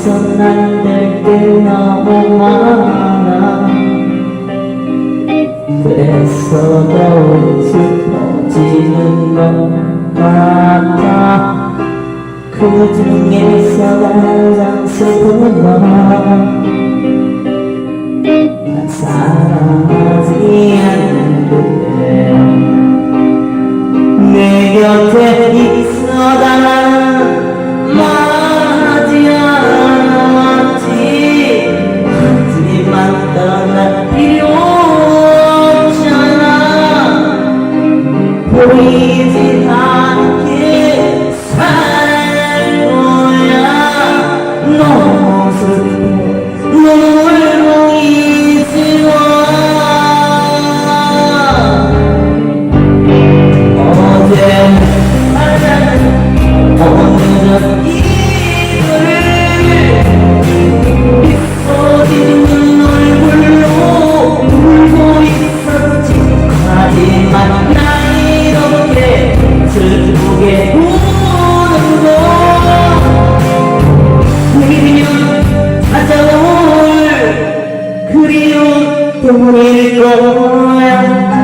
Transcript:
벌써 만들 게 너무 많아. 그래서 더 슬퍼지는 것 같아. 그 중에서 가장 슬픈 건 사랑하지 않아. Hallelujah.